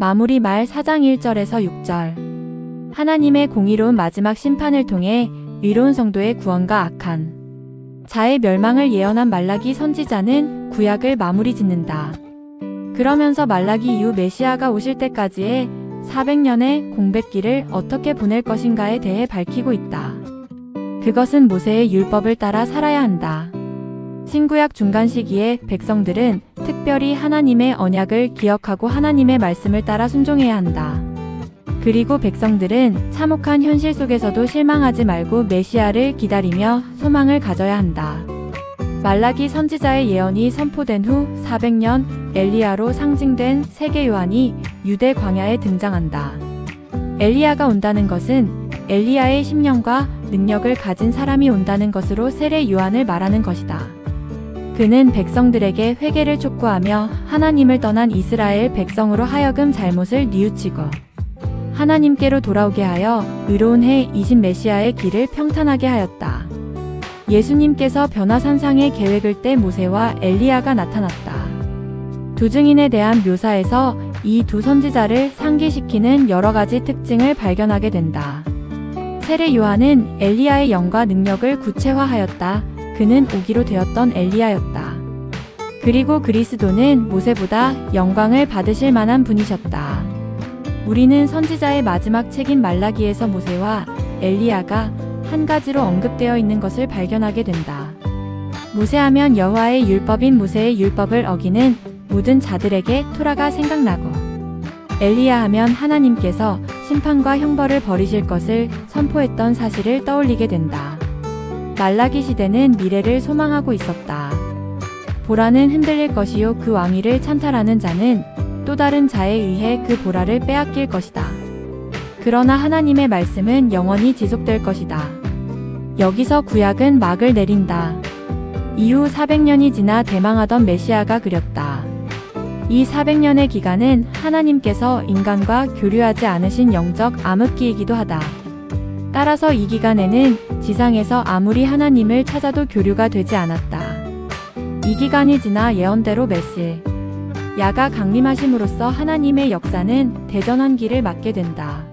마무리 말 4장 1절에서 6절. 하나님의 공의로운 마지막 심판을 통해 위로운 성도의 구원과 악한 자의 멸망을 예언한 말라기 선지자는 구약을 마무리 짓는다. 그러면서 말라기 이후 메시아가 오실 때까지의 400년의 공백기를 어떻게 보낼 것인가에 대해 밝히고 있다. 그것은 모세의 율법을 따라 살아야 한다. 신구약 중간 시기에 백성들은 특별히 하나님의 언약을 기억하고 하나님의 말씀을 따라 순종해야 한다. 그리고 백성들은 참혹한 현실 속에서도 실망하지 말고 메시아를 기다리며 소망을 가져야 한다. 말라기 선지자의 예언이 선포된 후 400년 엘리야로 상징된 세계 요한이 유대 광야에 등장한다. 엘리야가 온다는 것은 엘리야의 심령과 능력을 가진 사람이 온다는 것으로 세례 요한을 말하는 것이다. 그는 백성들에게 회개를 촉구하며 하나님을 떠난 이스라엘 백성으로 하여금 잘못을 뉘우치고 하나님께로 돌아오게 하여 의로운 해 이신 메시아의 길을 평탄하게 하였다. 예수님께서 변화산상의 계획을 때 모세와 엘리야가 나타났다. 두 증인에 대한 묘사에서 이 두 선지자를 상기시키는 여러 가지 특징을 발견하게 된다. 세례 요한은 엘리야의 영과 능력을 구체화하였다. 그는 오기로 되었던 엘리야였다. 그리고 그리스도는 모세보다 영광을 받으실 만한 분이셨다. 우리는 선지자의 마지막 책인 말라기에서 모세와 엘리야가 한 가지로 언급되어 있는 것을 발견하게 된다. 모세하면 여호와의 율법인 모세의 율법을 어기는 모든 자들에게 토라가 생각나고 엘리야 하면 하나님께서 심판과 형벌을 벌이실 것을 선포했던 사실을 떠올리게 된다. 말라기 시대는 미래를 소망하고 있었다. 보라는 흔들릴 것이요 그 왕위를 찬탈하는 자는 또 다른 자에 의해 그 보라를 빼앗길 것이다. 그러나 하나님의 말씀은 영원히 지속될 것이다. 여기서 구약은 막을 내린다. 이후 400년이 지나 대망하던 메시아가 그렸다. 이 400년의 기간은 하나님께서 인간과 교류하지 않으신 영적 암흑기이기도 하다. 따라서 이 기간에는 지상에서 아무리 하나님을 찾아도 교류가 되지 않았다. 이 기간이 지나 예언대로 메시 야가 강림하심으로써 하나님의 역사는 대전환기를 맞게 된다.